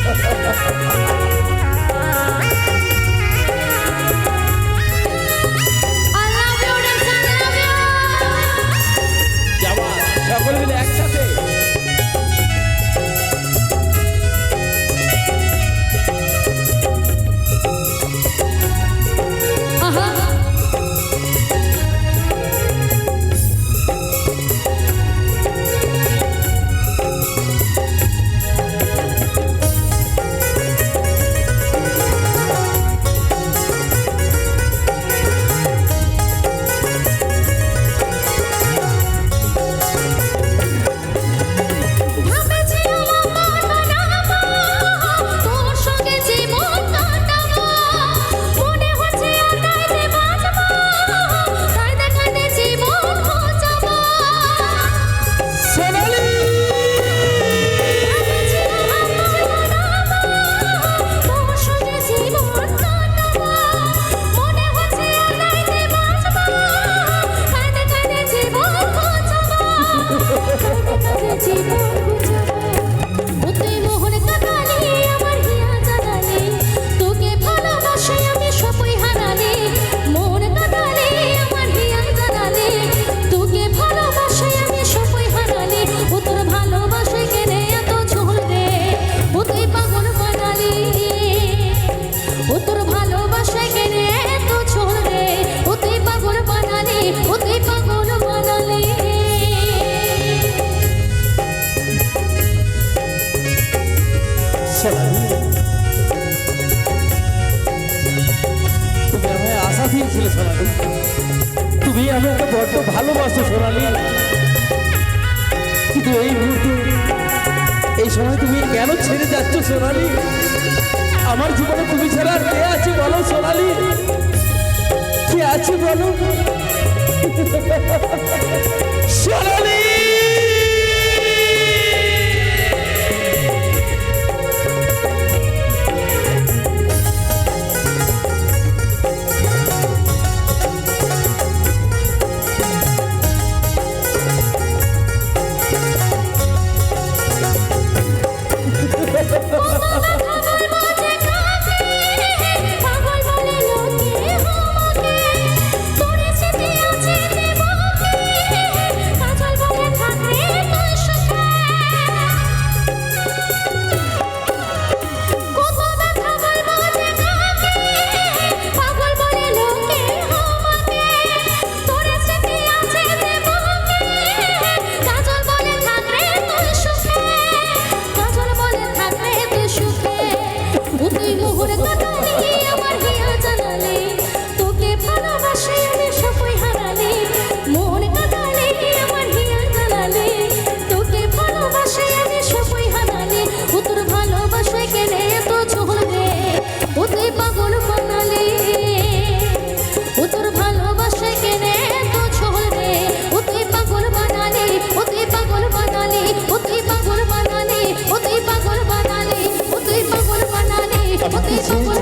哈哈哈哈哈 স্বাধীন ছিল সোনালি। তুমি আমাকে বড্ড ভালোবাসো সোনালি। কিন্তু এই মুহূর্তে এই সময় তুমি কেন ছেড়ে যাচ্ছ সোনালি? আমার জীবনে তুমি ছাড়া কে আছে বলো সোনালি? কে আছে বলো? Ooh.